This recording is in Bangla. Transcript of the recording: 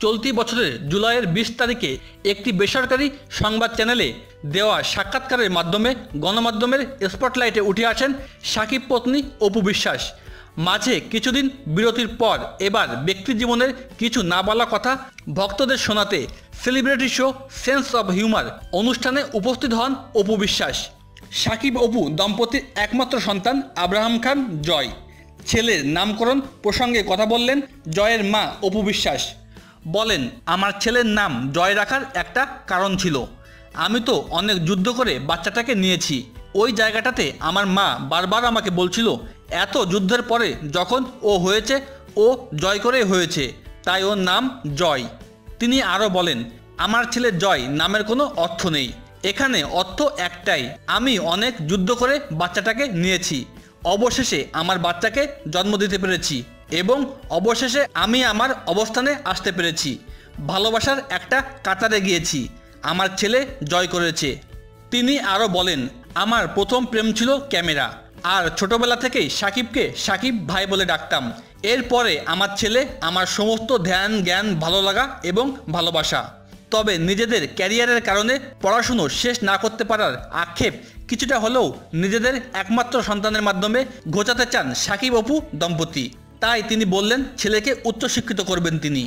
চলতি বছরের জুলাইয়ের বিশ তারিখে একটি বেসরকারি সংবাদ চ্যানেলে দেওয়া সাক্ষাৎকারের মাধ্যমে গণমাধ্যমের স্পটলাইটে উঠে আসেন সাকিব পত্নী অপু বিশ্বাস। মাঝে কিছুদিন বিরতির পর এবার ব্যক্তি জীবনের কিছু না বলা কথা ভক্তদের শোনাতে celebrity show sense of humour অনুষ্ঠানে উপস্থিত হন অপু বিশ্বাস। সাকিব অপু দম্পতির একমাত্র সন্তান আব্রাহাম খান জয়। ছেলের নামকরণ প্রসঙ্গে কথা বললেন জয়ের মা অপু বিশ্বাস। বলেন, আমার ছেলের নাম জয় রাখার একটা কারণ ছিল। আমি তো অনেক যুদ্ধ করে বাচ্চাটাকে নিয়েছি। ওই জায়গাটাতে আমার মা বারবার আমাকে বলছিল, এত যুদ্ধের পরে যখন ও হয়েছে, ও জয় করে হয়েছে, তাই ওর নাম জয়। তিনি আরও বলেন, আমার ছেলে জয় নামের কোনো অর্থ নেই। এখানে অর্থ একটাই, আমি অনেক যুদ্ধ করে বাচ্চাটাকে নিয়েছি। অবশেষে আমার বাচ্চাকে জন্ম দিতে পেরেছি। এবং অবশেষে আমি আমার অবস্থানে আসতে পেরেছি। ভালোবাসার একটা কাতারে গিয়েছি। আমার ছেলে জয় করেছে। তিনি আরও বলেন, আমার প্রথম প্রেম ছিল ক্যামেরা। আর ছোটবেলা থেকেই সাকিবকে সাকিব ভাই বলে ডাকতাম। এরপরে আমার ছেলে আমার সমস্ত ধ্যান, জ্ঞান ভালো লাগা এবং ভালোবাসা। তবে নিজেদের ক্যারিয়ারের কারণে পড়াশুনো শেষ না করতে পারার আক্ষেপ কিছুটা হলেও নিজেদের একমাত্র সন্তানের মাধ্যমে ঘোচাতে চান সাকিব অপু দম্পতি। তাই তিনি বললেন ছেলেকে উচ্চশিক্ষিত করবেন তিনি।